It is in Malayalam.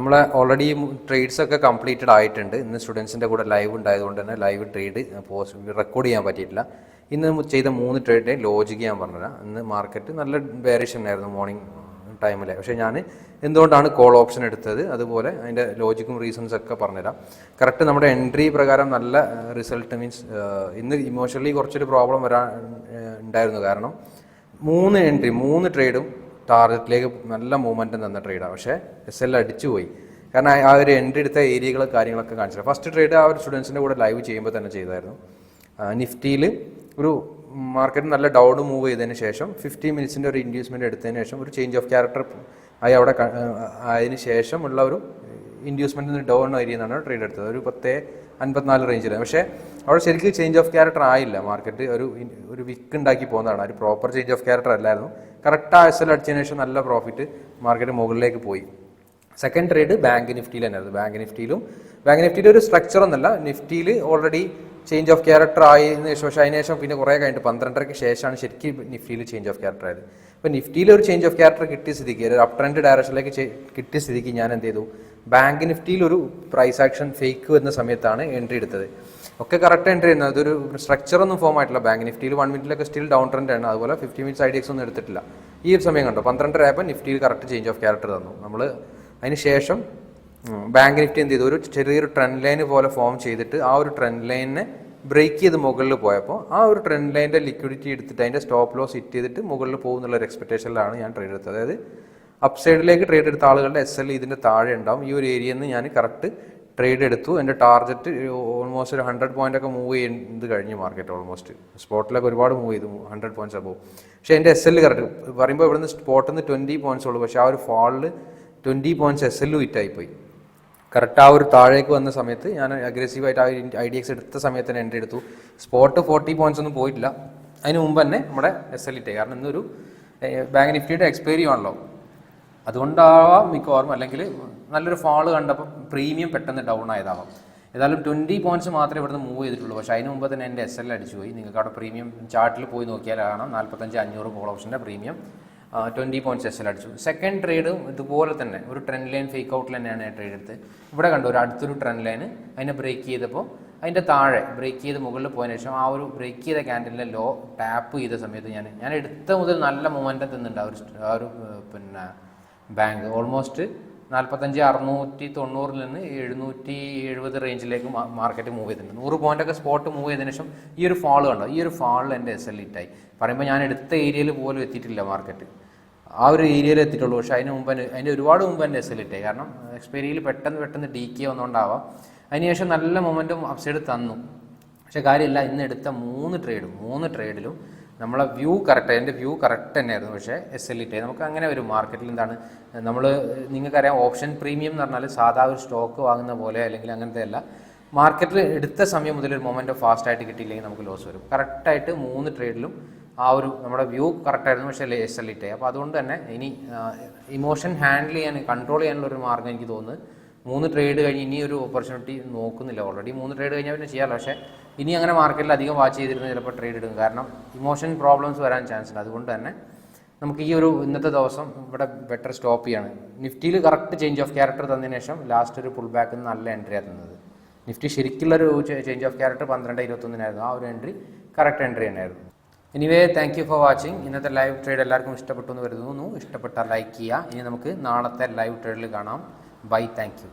നമ്മളെ ഓൾറെഡി ട്രേഡ്സ് ഒക്കെ കംപ്ലീറ്റഡ് ആയിട്ടുണ്ട്. ഇന്ന് സ്റ്റുഡൻസിന്റെ കൂടെ ലൈവ് ഉണ്ടായതുകൊണ്ട് തന്നെ ലൈവ് ട്രേഡ് പോസ്റ്റ് റെക്കോർഡ് ചെയ്യാൻ പറ്റിയിട്ടില്ല. ഇന്ന് ചെയ്ത മൂന്ന് ട്രേഡിന്റെ ലോജിക്ക് ഞാൻ പറഞ്ഞുതരാം ഇന്ന് മാർക്കറ്റ് നല്ല വേരിയേഷൻ ആയിരുന്നു മോർണിംഗ് ടൈമിൽ പക്ഷേ ഞാൻ എന്തുകൊണ്ടാണ് കോൾ ഓപ്ഷൻ എടുത്തത്? അതുപോലെ അതിന്റെ ലോജിക്കും റീസൺസ് ഒക്കെ പറഞ്ഞുതരാം. കറക്റ്റ് നമ്മുടെ എൻട്രി പ്രകാരം നല്ല റിസൾട്ട് മീൻസ് ഇന്ന് ഇമോഷണലി കുറച്ചൊരു പ്രോബ്ലം വരാൻ ഉണ്ടായിരുന്നു. കാരണം മൂന്ന് എൻട്രി മൂന്ന് ട്രേഡും ടാർഗറ്റിലേക്ക് നല്ല മൂവ്മെന്റ് തന്ന ട്രേഡാണ് പക്ഷേ എസ് എൽ അടിച്ചു പോയി. കാരണം ആ- ഒരു എൻട്രി എടുത്ത ഏരിയകൾ കാര്യങ്ങളൊക്കെ കാണിച്ചില്ല. ഫസ്റ്റ് ട്രേഡ് ആ ഒരു സ്റ്റുഡൻസിന്റെ കൂടെ ലൈവ് ചെയ്യുമ്പോൾ തന്നെ ചെയ്തായിരുന്നു. നിഫ്റ്റിയിൽ ഒരു മാർക്കറ്റ് നല്ല ഡൗൺ മൂവ് ചെയ്തതിന് ശേഷം ഫിഫ്റ്റി മിനിറ്റ്സിന്റെ ഒരു ഇൻഡ്യൂസ്മെന്റ് എടുത്തതിന് ശേഷം ഒരു ചേഞ്ച് ഓഫ് ക്യാരക്ടർ ആയി അവിടെ അതിന് ആയതിനു ശേഷം ഉള്ള ഒരു ഇൻഡ്യൂസ്മെന്റ് ഡൗൺ ഏരിയ ട്രേഡ് എടുത്തത്. ഒരു പത്ത് അൻപത്തിനാല് റേഞ്ചിൽ പക്ഷേ അവിടെ ശരിക്കും ചേഞ്ച് ഓഫ് ക്യാരക്ടർ ആയില്ല. മാർക്കറ്റ് ഒരു ഒരു വിക്ക് ഉണ്ടാക്കി പോകുന്നതാണ്. ഒരു പ്രോപ്പർ ചേഞ്ച് ഓഫ് ക്യാരക്ടർ അല്ലായിരുന്നു. കറക്റ്റ് ആ എസ് എൽ അടിച്ചതിന് ശേഷം നല്ല പ്രോഫിറ്റ് മാർക്കറ്റ് മുകളിലേക്ക് പോയി. സെക്കൻഡ് ട്രേഡ് ബാങ്ക് നിഫ്റ്റിയിൽ തന്നെയായിരുന്നു. ബാങ്ക് നിഫ്റ്റിയിലും ബാങ്ക് നിഫ്റ്റിയിൽ ഒരു സ്ട്രക്ചർ ഒന്നല്ല നിഫ്റ്റിയിൽ ഓൾറെഡി ചേഞ്ച് ഓഫ് ക്യാരക്ടർ ആയതിനു ശേഷം പക്ഷേ അതിന് ശേഷം പിന്നെ കുറേ കഴിഞ്ഞിട്ട് പന്ത്രണ്ടരയ്ക്ക് ശേഷമാണ് ശരിക്കും നിഫ്റ്റിയിൽ ചേഞ്ച് ഓഫ് ക്യാരക്ടർ ആയത്. അപ്പോൾ നിഫ്റ്റിയിൽ ഒരു ചേഞ്ച് ഓഫ് ക്യാരക്ടർ കിട്ടിയ സ്ഥിതിക്ക് ഒരു അപ് ട്രെൻഡ് ഡയറക്ഷനിലേക്ക് കിട്ടിയ സ്ഥിതിക്ക് ഞാൻ എന്ത് ചെയ്തു? ബാങ്ക് നിഫ്റ്റിയിൽ ഒരു പ്രൈസ് ആക്ഷൻ ഫേക്ക് വരുന്ന സമയത്താണ് എൻട്രി എടുത്തത്. ഒക്കെ കറക്റ്റ് എൻട്രി ചെയ്യുന്നത് അതൊരു സ്ട്രക്ചർ ഒന്നും ഫോം ആയിട്ടില്ല. ബാങ്ക് നിഫ്റ്റിയിൽ വൺ മിനിറ്റിലൊക്കെ സ്റ്റിൽ ഡൗൺ ട്രെൻഡ് ആണ്. അതുപോലെ ഫിഫ്റ്റി മിനിറ്റ്സ് ഐ എക്സ് ഒന്നും എടുത്തിട്ടില്ല. ഈ സമയം കണ്ടോ? പന്ത്രണ്ടര ആയപ്പോൾ നിഫ്റ്റിയിൽ കറക്റ്റ് ചേഞ്ച് ഓഫ് ക്യാരക്ടർ തന്നു. നമ്മൾ അതിന് ശേഷം ബാങ്ക് നിഫ്റ്റി എന്ത് ചെയ്തു? ഒരു ചെറിയൊരു ട്രെൻഡ് ലൈൻ പോലെ ഫോം ചെയ്തിട്ട് ആ ഒരു ട്രെൻഡ് ലൈനിനെ ബ്രേക്ക് ചെയ്ത് മുകളിൽ പോയപ്പോൾ ആ ഒരു ട്രെൻഡ് ലൈന്റെ ലിക്വിഡിറ്റി എടുത്തിട്ട് അതിന്റെ സ്റ്റോപ്പ് ലോസ് ഹിറ്റ് ചെയ്തിട്ട് മുകളിൽ പോകുന്നുള്ള ഒരു എക്സ്പെക്റ്റേഷനിലാണ് ഞാൻ ട്രേഡ് എടുത്തത്. അതായത് അപ്സൈഡിലേക്ക് ട്രേഡ് എടുത്ത ആളുകളുടെ എസ് എൽ ഇതിന്റെ താഴെ ഉണ്ടാവും. ഈ ഒരു ഏരിയയിൽ നിന്ന് ഞാൻ കറക്റ്റ് ട്രേഡ് എടുത്തു. എന്റെ ടാർഗറ്റ് ഓൾമോസ്റ്റ് ഒരു ഹൺഡ്രഡ് പോയിന്റ് ഒക്കെ മൂവ് ചെയ്ത് കഴിഞ്ഞു മാർക്കറ്റ് ഓൾമോസ്റ്റ് സ്പോട്ടിലൊക്കെ ഒരുപാട് മൂവ് ചെയ്തു ഹൺഡ്രഡ് പോയിന്റ്സ് അബോവ് പക്ഷേ എന്റെ എസ് എൽ കറക്റ്റ് പറയുമ്പോൾ ഇവിടുന്ന് സ്പോട്ടിൽ നിന്ന് ട്വന്റി പോയിന്റ്സ് ഉള്ളൂ. പക്ഷേ ആ ഒരു ഫാളിൽ ട്വന്റി പോയിന്റ്സ് എസ് എല്ലു ഹിറ്റായിപ്പോയി കറക്റ്റ് ആ ഒരു താഴേക്ക് വന്ന സമയത്ത് ഞാൻ അഗ്രസീവായിട്ട് ആ ഐ ഡി എക്സ് എടുത്ത സമയത്ത് തന്നെ എൻട്രി എടുത്തു. സ്പോട്ട് ഫോർട്ടി പോയിന്റ്സ് ഒന്നും പോയിട്ടില്ല. അതിന് മുമ്പ് തന്നെ നമ്മുടെ എസ് എൽ ഇട്ടേ. കാരണം ഇന്നൊരു ബാങ്ക് നിഫ്റ്റിയുടെ എക്സ്പയറി ആണല്ലോ. അതുകൊണ്ടാവാം മിക്കവാറും അല്ലെങ്കിൽ നല്ലൊരു ഫാൾ കണ്ടപ്പോൾ പ്രീമിയം പെട്ടെന്ന് ഡൗൺ ആയതാവാം. ഏതായാലും ട്വന്റി പോയിന്റ്സ് മാത്രമേ ഇവിടുന്ന് മൂവ് ചെയ്തിട്ടുള്ളൂ. പക്ഷേ അതിന് മുമ്പ് തന്നെ എന്റെ എസ് എൽ അടിച്ചു പോയി നിങ്ങൾക്ക് അവിടെ പ്രീമിയം ചാർട്ടിൽ പോയി നോക്കിയാൽ കാണാം. നാൽപ്പത്തഞ്ച് അഞ്ഞൂറ് കോൾ ഓപ്ഷന്റെ പ്രീമിയം ട്വന്റി പോയിന്റ് സെഷൻ അടിച്ചു. സെക്കൻഡ് ട്രേഡും ഇതുപോലെ തന്നെ ഒരു ട്രെൻഡ് ലൈൻ ഫേക്ക് ഔട്ട് തന്നെയാണ് ട്രേഡ് എടുത്ത് ഇവിടെ കണ്ടു ഒരു അടുത്തൊരു ട്രെൻഡ് ലൈൻ അതിനെ ബ്രേക്ക് ചെയ്തപ്പോൾ അതിന്റെ താഴെ ബ്രേക്ക് ചെയ്ത് മുകളിൽ പോയതിനു ശേഷം ആ ഒരു ബ്രേക്ക് ചെയ്ത ക്യാൻഡലിലെ ലോ ടാപ്പ് ചെയ്ത സമയത്ത് ഞാൻ ഞാൻ എടുത്ത മുതൽ നല്ല മൊമെന്റം തിന്നുണ്ട് ആ ഒരു ആ ഒരു പിന്നെ ബാങ്ക് ഓൾമോസ്റ്റ് നാൽപ്പത്തഞ്ച് അറുന്നൂറ്റി തൊണ്ണൂറിൽ നിന്ന് എഴുന്നൂറ്റി എഴുപത് റേഞ്ചിലേക്ക് മാർക്കറ്റ് മൂവ് ചെയ്തിട്ടുണ്ട്. നൂറ് ഒക്കെ സ്പോട്ട് മൂവ് ചെയ്തതിനു ശേഷം ഈ ഒരു ഫാൾ കണ്ടോ? ഈ ഒരു ഫാളിൽ എന്റെ എസ് എൽ ഇറ്റായി പറയുമ്പോൾ ഞാൻ എടുത്ത ഏരിയയിൽ പോലും എത്തിയിട്ടില്ല മാർക്കറ്റ് ആ ഒരു ഏരിയയിൽ എത്തിയിട്ടുള്ളൂ. പക്ഷേ അതിന് മുമ്പ് അതിന്റെ ഒരുപാട് മുമ്പ് എന്റെ എസ് എൽ ഇറ്റായി കാരണം എക്സ്പയറിയിൽ പെട്ടെന്ന് പെട്ടെന്ന് ഡി കെ വന്നുകൊണ്ടാവാം അതിനുശേഷം നല്ല മൊമെന്റും അപ്സൈഡ് തന്നു. പക്ഷേ കാര്യമില്ല ഇന്ന് എടുത്ത മൂന്ന് ട്രേഡും മൂന്ന് ട്രേഡിലും നമ്മളെ വ്യൂ കറക്റ്റ് എന്റെ വ്യൂ കറക്റ്റ് തന്നെയായിരുന്നു. പക്ഷേ എസ് എൽ ഇ നമുക്ക് അങ്ങനെ ഒരു മാർക്കറ്റിൽ എന്താണ് നമ്മൾ നിങ്ങൾക്കറിയാം ഓപ്ഷൻ പ്രീമിയം എന്ന് പറഞ്ഞാൽ സാധാ ഒരു സ്റ്റോക്ക് വാങ്ങുന്ന പോലെ അല്ലെങ്കിൽ അങ്ങനത്തെ അല്ല. മാർക്കറ്റിൽ എടുത്ത സമയം മുതൽ ഒരു മൊമെന്റ് ഫാസ്റ്റ് ആയിട്ട് കിട്ടിയില്ലെങ്കിൽ നമുക്ക് ലോസ് വരും. കറക്റ്റായിട്ട് മൂന്ന് ട്രേഡിലും ആ ഒരു നമ്മുടെ വ്യൂ കറക്റ്റായിരുന്നു പക്ഷേ എസ് എൽ ഇ അപ്പോൾ അതുകൊണ്ട് തന്നെ ഇനി ഇമോഷൻ ഹാൻഡിൽ ചെയ്യാൻ കൺട്രോൾ ചെയ്യാനുള്ള ഒരു മാർഗം എനിക്ക് തോന്നുന്നു മൂന്ന് ട്രേഡ് കഴിഞ്ഞ് ഇനി ഒരു ഓപ്പർച്യൂണിറ്റി നോക്കുന്നില്ല. ഓൾറെഡി മൂന്ന് ട്രേഡ് കഴിഞ്ഞാൽ പിന്നെ ചെയ്യാറില്ല പക്ഷേ ഇനി അങ്ങനെ മാർക്കറ്റിൽ അധികം വാച്ച് ചെയ്തിരുന്ന ചിലപ്പോൾ ട്രേഡ് ഇടും. കാരണം ഇമോഷൻ പ്രോബ്ലംസ് വരാൻ ചാൻസ് ഉണ്ട്. അതുകൊണ്ട് തന്നെ നമുക്ക് ഈ ഒരു ഇന്നത്തെ ദിവസം ഇവിടെ ബെറ്റർ സ്റ്റോപ്പ് ചെയ്യാണ്. നിഫ്റ്റിയിൽ കറക്റ്റ് ചേഞ്ച് ഓഫ് ക്യാരക്ടർ തന്നതിന് ശേഷം ലാസ്റ്റ് ഒരു പുൾ ബാക്ക് നല്ല എൻട്രിയാണ് തന്നത്. നിഫ്റ്റി ശരിക്കുള്ളൊരു ചേഞ്ച് ഓഫ് ക്യാരക്ടർ പന്ത്രണ്ട് ഇരുപത്തൊന്നിനായിരുന്നു. ആ ഒരു എൻട്രി കറക്റ്റ് എൻട്രി തന്നെയായിരുന്നു. Anyway thank you for watching ഇന്നത്തെ ലൈവ് ട്രേഡ് എല്ലാവർക്കും ഇഷ്ടപ്പെട്ടു എന്ന് കരുതുന്നു. ഇഷ്ടപ്പെട്ടാൽ ലൈക്ക് ചെയ്യുക. ഇനി നമുക്ക് നാളത്തെ ലൈവ് ട്രേഡിൽ കാണാം. Bye thank you